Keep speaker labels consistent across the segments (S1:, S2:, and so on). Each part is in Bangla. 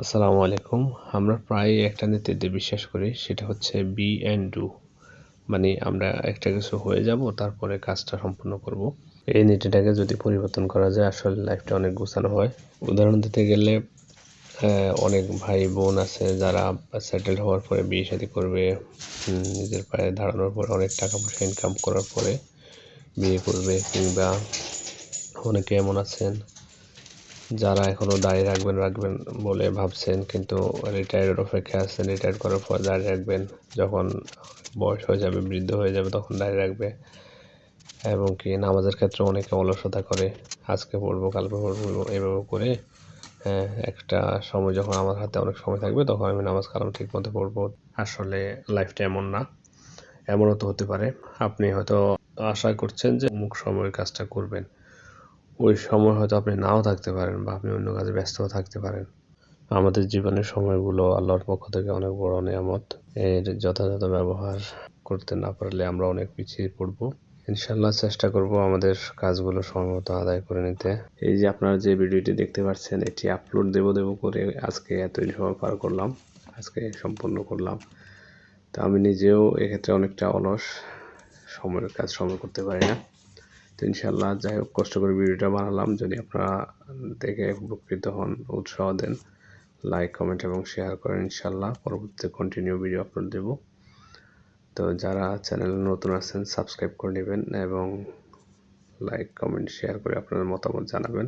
S1: আসসালামু আলাইকুম। আমরা প্রায় একটা নীতিতে বিশ্বাস করি, সেটা হচ্ছে বি অ্যান্ড ডু মানে আমরা একটা কিছু হয়ে যাব, তারপরে কাজটা সম্পূর্ণ করব। এই নীতিটাকে যদি পরিবর্তন করা যায়, আসলে লাইফটা অনেক গোছানো হয়। উদাহরণ দিতে গেলে অনেক ভাই বোন আছে যারা সেটেল হওয়ার পরে বিয়ে শাদী করবে নিজের পায়ে দাঁড়ানোর পরে অনেক টাকা পয়সা ইনকাম করার পরে বিয়ে করবে কিংবা অনেকে এমন আছেন যারা এখনও দাঁড়িয়ে রাখবেন রাখবেন বলে ভাবছেন, কিন্তু রিটায়ার্ডের অপেক্ষা আছেন। রিটায়ার করার পর দাঁড়িয়ে রাখবেন। যখন বয়স হয়ে যাবে, বৃদ্ধ হয়ে যাবে, তখন দাঁড়িয়ে রাখবে। এবং কি, নামাজের ক্ষেত্রে অনেকে অলসতা করে। আজকে পড়ব, কালকে পড়ব, এভাবে করে হ্যাঁ একটা সময় যখন আমার হাতে অনেক সময় থাকবে, তখন আমি নামাজ কালাম ঠিক মতো পড়ব। আসলে লাইফটা এমন না, এমনও তো হতে পারে। আপনি হয়তো আশা করছেন যে অমুক সময়ের কাজটা করবেন। ওই সময় হয়তো আপনি নাও থাকতে পারেন বা আপনি অন্য কাজে ব্যস্তও থাকতে পারেন। আমাদের জীবনের সময়গুলো আল্লাহর পক্ষ থেকে অনেক বড় নিয়ামত। এর যথাযথ ব্যবহার করতে না পারলে আমরা অনেক পিছিয়ে পড়ব। ইনশাল্লাহ চেষ্টা করব আমাদের কাজগুলো সময়মত আদায় করে নিতে। এই যে আপনারা যে ভিডিওটি দেখতে পাচ্ছেন, এটি আপলোড দেব দেব করে আজকে এতই সময় পার করলাম। আজকে সম্পূর্ণ করলাম। তো আমি নিজেও এক্ষেত্রে অনেকটা অলস। সময়ের কাজ সময় করতে পারি না। তো ইনশাল্লাহ যাই হোক, কষ্ট করে ভিডিওটা বানালাম। যদি আপনারা দেখে উপকৃত হন, উৎসাহ দেন লাইক কমেন্ট এবং শেয়ার করেন ইনশাল্লাহ পরবর্তীতে কন্টিনিউ ভিডিও আপলোড দেব। তো যারা চ্যানেলে নতুন আছেন সাবস্ক্রাইব করে নেবেন এবং লাইক কমেন্ট শেয়ার করে আপনার মতামত জানাবেন।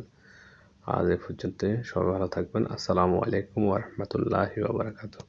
S1: আজ এ পর্যন্ত সবাই ভালো থাকবেন। আসসালামু আলাইকুম ওরহমতুল্লাহি ওবরাকাতু